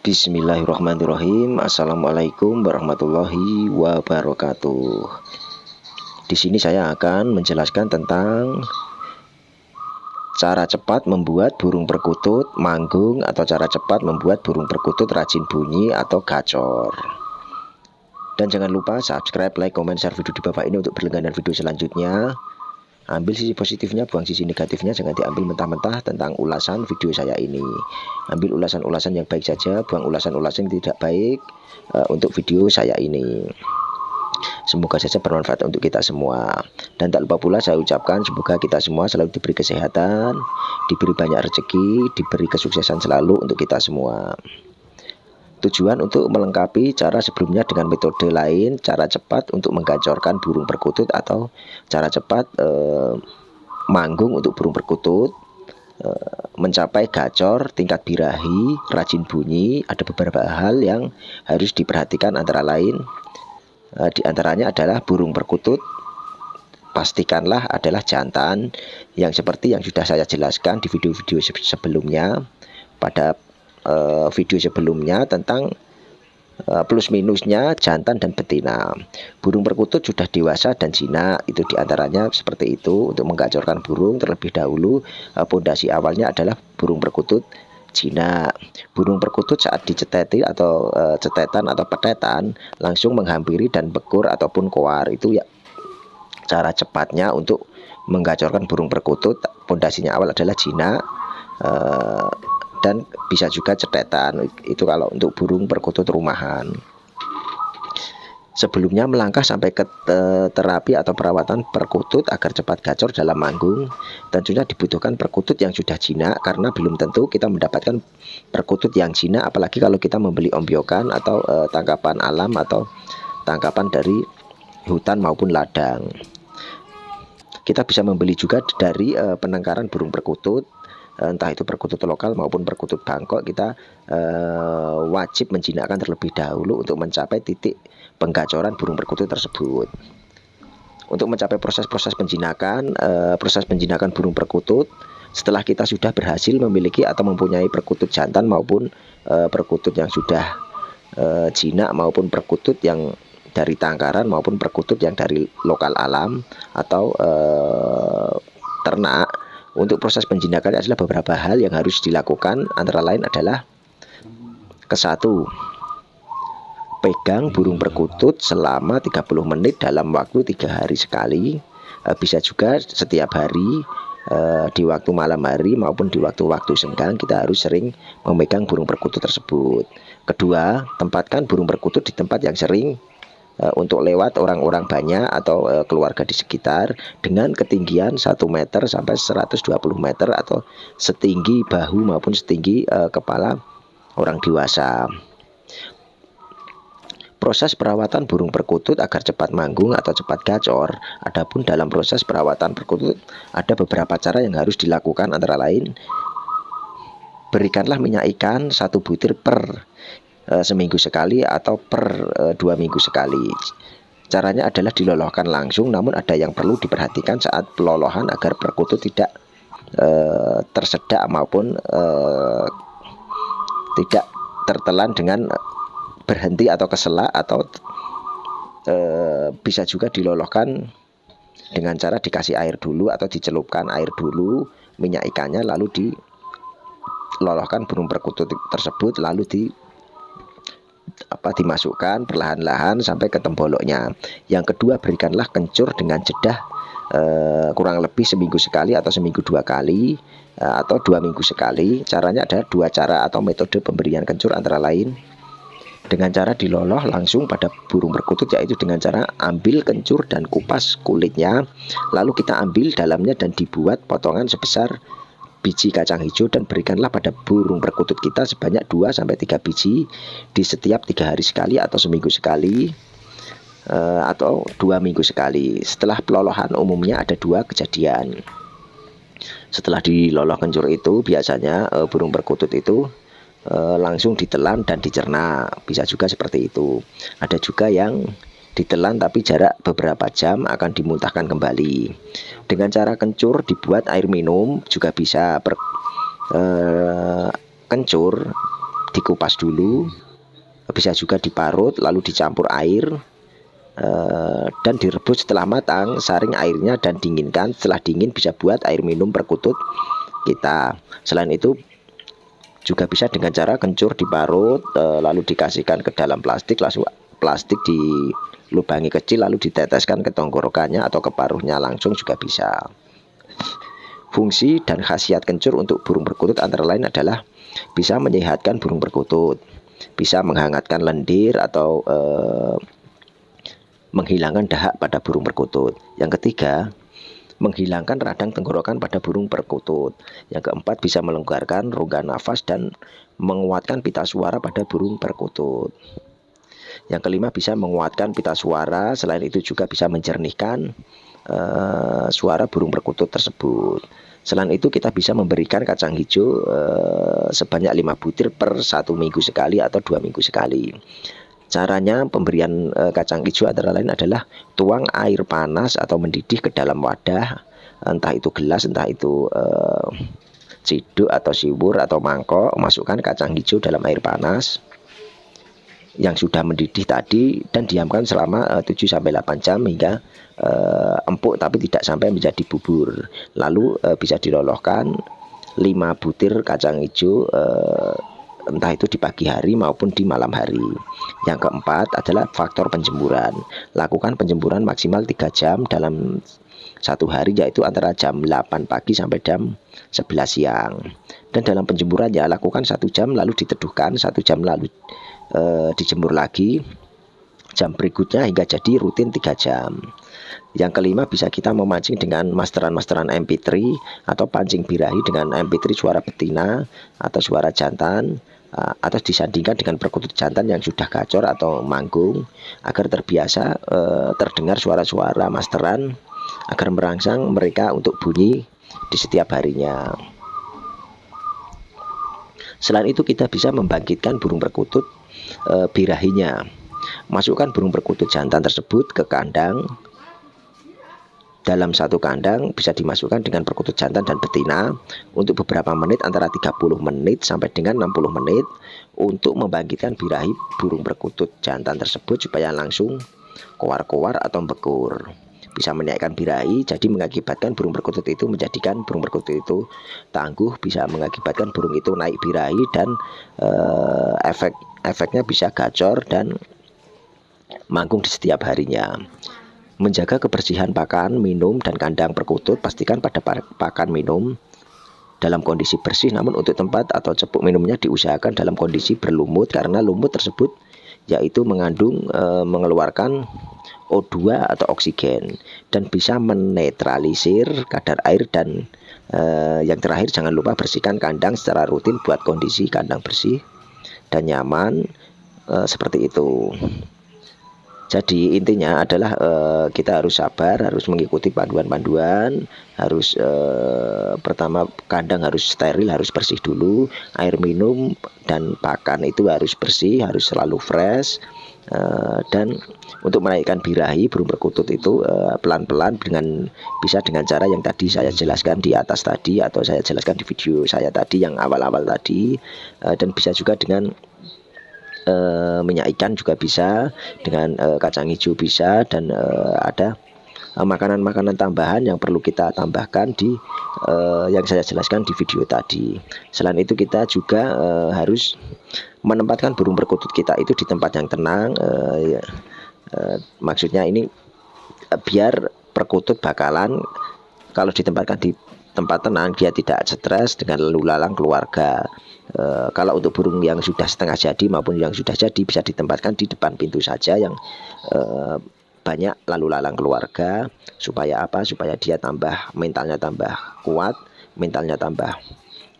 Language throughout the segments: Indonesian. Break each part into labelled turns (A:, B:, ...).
A: Bismillahirrahmanirrahim. Assalamualaikum warahmatullahi wabarakatuh. Di sini saya akan menjelaskan tentang cara cepat membuat burung perkutut manggung atau cara cepat membuat burung perkutut rajin bunyi atau gacor. Dan jangan lupa subscribe, like, komen, share video di bawah ini untuk berlangganan video selanjutnya ambil sisi positifnya buang sisi negatifnya jangan diambil mentah-mentah tentang ulasan video saya ini ambil ulasan-ulasan yang baik saja buang ulasan-ulasan yang tidak baik uh, untuk video saya ini Semoga saja bermanfaat untuk kita semua. Dan tak lupa pula saya ucapkan semoga kita semua selalu diberi kesehatan, diberi banyak rezeki, diberi kesuksesan selalu untuk kita semua. Tujuan untuk melengkapi cara sebelumnya dengan metode lain, cara cepat untuk menggacorkan burung perkutut atau cara cepat eh, manggung untuk burung perkutut eh, mencapai gacor, tingkat birahi, rajin bunyi, ada beberapa hal yang harus diperhatikan antara lain eh, di antaranya adalah burung perkutut. Pastikanlah adalah jantan yang seperti yang sudah saya jelaskan di video-video sebelumnya. Pada uh, video sebelumnya tentang uh, plus minusnya jantan dan betina. Burung perkutut sudah dewasa dan jinak. Itu di antaranya seperti itu untuk menggacorkan burung terlebih dahulu. Uh, pondasi awalnya adalah burung perkutut jinak. Burung perkutut saat diceteti atau uh, cetetan atau petetan langsung menghampiri dan bekur ataupun koar. Itu ya cara cepatnya untuk menggacorkan burung perkutut. Pondasinya awal adalah jinak. Uh, dan bisa juga cetetan. Itu kalau untuk burung perkutut rumahan. Sebelumnya melangkah sampai ke terapi atau perawatan perkutut agar cepat gacor dalam manggung. Tentunya dibutuhkan perkutut yang sudah jinak karena belum tentu kita mendapatkan perkutut yang jinak apalagi kalau kita membeli ombyokan atau e, tangkapan alam atau tangkapan dari hutan maupun ladang. Kita bisa membeli juga dari e, penangkaran burung perkutut entah itu perkutut lokal maupun perkutut Bangkok kita uh, wajib menjinakkan terlebih dahulu untuk mencapai titik penggacoran burung perkutut tersebut. Untuk mencapai proses-proses penjinakan, uh, proses penjinakan burung perkutut setelah kita sudah berhasil memiliki atau mempunyai perkutut jantan maupun uh, perkutut yang sudah uh, jinak maupun perkutut yang dari tangkaran maupun perkutut yang dari lokal alam atau uh, ternak untuk proses penjinakan adalah beberapa hal yang harus dilakukan. Antara lain adalah ke satu pegang burung perkutut selama 30 menit dalam waktu tiga hari sekali. Eh, bisa juga setiap hari eh, di waktu malam hari maupun di waktu-waktu senggang kita harus sering memegang burung perkutut tersebut. Kedua tempatkan burung perkutut di tempat yang sering untuk lewat orang-orang banyak atau uh, keluarga di sekitar dengan ketinggian 1 meter sampai 120 meter atau setinggi bahu maupun setinggi uh, kepala orang dewasa. Proses perawatan burung perkutut agar cepat manggung atau cepat gacor. Adapun dalam proses perawatan perkutut ada beberapa cara yang harus dilakukan antara lain berikanlah minyak ikan satu butir per Eh, seminggu sekali atau per uh, dua minggu sekali. Caranya adalah diloloskan langsung, namun ada yang perlu diperhatikan saat pelolohan agar perkutut tidak uh, tersedak maupun tidak tertelan dengan berhenti atau keselak atau uh, bisa juga diloloskan dengan cara dikasih air dulu atau dicelupkan air dulu minyak ikannya lalu diloloskan burung perkutut tersebut lalu di apa dimasukkan perlahan-lahan sampai ke temboloknya. Yang kedua berikanlah kencur dengan jedah eh, kurang lebih seminggu sekali atau seminggu dua kali eh, atau dua minggu sekali. Caranya ada dua cara atau metode pemberian kencur antara lain dengan cara diloloh langsung pada burung perkutut yaitu dengan cara ambil kencur dan kupas kulitnya lalu kita ambil dalamnya dan dibuat potongan sebesar biji kacang hijau dan berikanlah pada burung perkutut kita sebanyak 2 sampai 3 biji di setiap tiga hari sekali atau seminggu sekali uh, atau dua minggu sekali. Setelah pelolohan umumnya ada dua kejadian. Setelah diloloh kencur itu biasanya uh, burung perkutut itu uh, langsung ditelan dan dicerna. Bisa juga seperti itu. Ada juga yang ditelan tapi jarak beberapa jam akan dimuntahkan kembali. Dengan cara kencur dibuat air minum juga bisa per, eh, kencur dikupas dulu bisa juga diparut lalu dicampur air eh, dan direbus setelah matang saring airnya dan dinginkan setelah dingin bisa buat air minum perkutut kita selain itu juga bisa dengan cara kencur diparut eh, lalu dikasihkan ke dalam plastik langsung plastik dilubangi kecil lalu diteteskan ke tenggorokannya atau ke paruhnya langsung juga bisa Fungsi dan khasiat kencur untuk burung perkutut antara lain adalah bisa menyehatkan burung perkutut, bisa menghangatkan lendir atau eh, menghilangkan dahak pada burung perkutut. Yang ketiga, menghilangkan radang tenggorokan pada burung perkutut. Yang keempat, bisa melonggarkan rongga nafas dan menguatkan pita suara pada burung perkutut. Yang kelima, bisa menguatkan pita suara. Selain itu juga bisa menjernihkan uh, suara burung perkutut tersebut. Selain itu kita bisa memberikan kacang hijau uh, sebanyak 5 butir per satu minggu sekali atau dua minggu sekali. Caranya pemberian uh, kacang hijau antara lain adalah tuang air panas atau mendidih ke dalam wadah, entah itu gelas, entah itu uh, ciduk atau siwur atau mangkok, masukkan kacang hijau dalam air panas yang sudah mendidih tadi dan diamkan selama uh, 7 sampai 8 jam hingga uh, empuk tapi tidak sampai menjadi bubur. Lalu uh, bisa diloloskan 5 butir kacang hijau uh, entah itu di pagi hari maupun di malam hari. Yang keempat adalah faktor penjemuran. Lakukan penjemuran maksimal 3 jam dalam satu hari yaitu antara jam 8 pagi sampai jam 11 siang. Dan dalam penjemuran ya lakukan satu jam lalu diteduhkan, satu jam lalu e, dijemur lagi jam berikutnya hingga jadi rutin 3 jam. Yang kelima bisa kita memancing dengan masteran-masteran MP3 atau pancing birahi dengan MP3 suara betina atau suara jantan eh, atau disandingkan dengan perkutut jantan yang sudah gacor atau manggung agar terbiasa eh, terdengar suara-suara masteran agar merangsang mereka untuk bunyi di setiap harinya. Selain itu kita bisa membangkitkan burung perkutut e, birahinya. Masukkan burung perkutut jantan tersebut ke kandang. Dalam satu kandang bisa dimasukkan dengan perkutut jantan dan betina untuk beberapa menit antara 30 menit sampai dengan 60 menit untuk membangkitkan birahi burung perkutut jantan tersebut supaya langsung kowar-kowar atau bekur bisa menaikkan birahi jadi mengakibatkan burung perkutut itu menjadikan burung perkutut itu tangguh bisa mengakibatkan burung itu naik birahi dan uh, efek efeknya bisa gacor dan manggung di setiap harinya. Menjaga kebersihan pakan minum dan kandang perkutut pastikan pada pakan minum dalam kondisi bersih namun untuk tempat atau cepuk minumnya diusahakan dalam kondisi berlumut karena lumut tersebut yaitu mengandung e, mengeluarkan O2 atau oksigen dan bisa menetralisir kadar air dan eh, yang terakhir jangan lupa bersihkan kandang secara rutin buat kondisi kandang bersih dan nyaman eh, seperti itu. Jadi intinya adalah uh, kita harus sabar, harus mengikuti panduan-panduan, harus uh, pertama kandang harus steril, harus bersih dulu, air minum dan pakan itu harus bersih, harus selalu fresh. Uh, dan untuk menaikkan birahi burung perkutut itu pelan-pelan dengan bisa dengan cara yang tadi saya jelaskan di atas tadi atau saya jelaskan di video saya tadi yang awal-awal tadi dan bisa juga dengan e, minyak ikan juga bisa dengan e, kacang hijau bisa dan e, ada makanan-makanan tambahan yang perlu kita tambahkan di e, yang saya jelaskan di video tadi. Selain itu kita juga e, harus menempatkan burung perkutut kita itu di tempat yang tenang. E, e, maksudnya ini biar perkutut bakalan kalau ditempatkan di tempat tenang dia tidak stres dengan lalu lalang keluarga. E, kalau untuk burung yang sudah setengah jadi maupun yang sudah jadi bisa ditempatkan di depan pintu saja yang e, banyak lalu lalang keluarga. Supaya apa? Supaya dia tambah mentalnya tambah kuat mentalnya tambah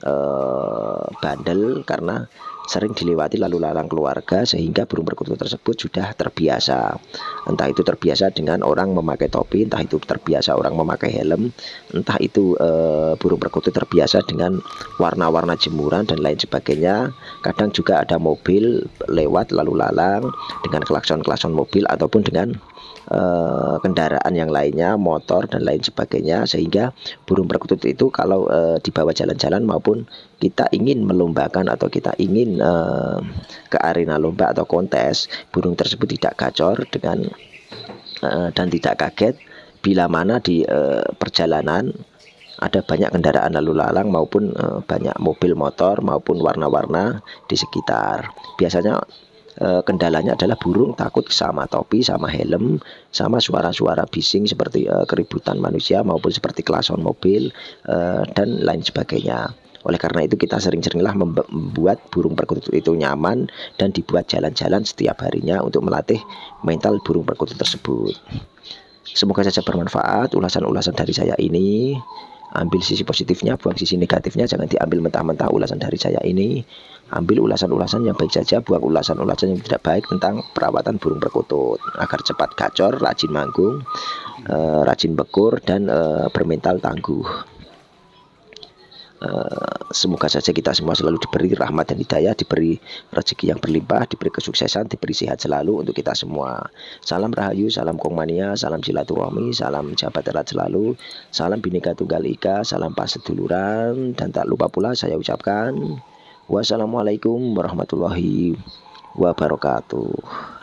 A: e, bandel karena sering dilewati lalu lalang keluarga sehingga burung perkutut tersebut sudah terbiasa. Entah itu terbiasa dengan orang memakai topi, entah itu terbiasa orang memakai helm, entah itu e, burung perkutut terbiasa dengan warna-warna jemuran dan lain sebagainya. Kadang juga ada mobil lewat lalu lalang dengan klakson-klakson mobil ataupun dengan uh, kendaraan yang lainnya, motor dan lain sebagainya sehingga burung perkutut itu kalau uh, dibawa jalan-jalan maupun kita ingin melombakan atau kita ingin uh, ke arena lomba atau kontes, burung tersebut tidak gacor dengan uh, dan tidak kaget bila mana di uh, perjalanan ada banyak kendaraan lalu lalang maupun uh, banyak mobil motor maupun warna-warna di sekitar. Biasanya uh, kendalanya adalah burung takut sama topi, sama helm, sama suara-suara bising seperti uh, keributan manusia maupun seperti klason mobil uh, dan lain sebagainya. Oleh karena itu kita sering-seringlah membuat burung perkutut itu nyaman dan dibuat jalan-jalan setiap harinya untuk melatih mental burung perkutut tersebut. Semoga saja bermanfaat ulasan-ulasan dari saya ini ambil sisi positifnya buang sisi negatifnya jangan diambil mentah-mentah ulasan dari saya ini. Ambil ulasan-ulasan yang baik saja buang ulasan-ulasan yang tidak baik tentang perawatan burung perkutut. Agar cepat gacor rajin manggung uh, rajin bekur dan uh, bermental tangguh. Eh, semoga saja kita semua selalu diberi rahmat dan hidayah, diberi rezeki yang berlimpah, diberi kesuksesan, diberi sehat selalu untuk kita semua. Salam Rahayu, salam Kongmania, salam silaturahmi, salam jabat erat selalu, salam Bhinneka Tunggal Ika, salam pas seduluran, dan tak lupa pula saya ucapkan wassalamualaikum warahmatullahi wabarakatuh.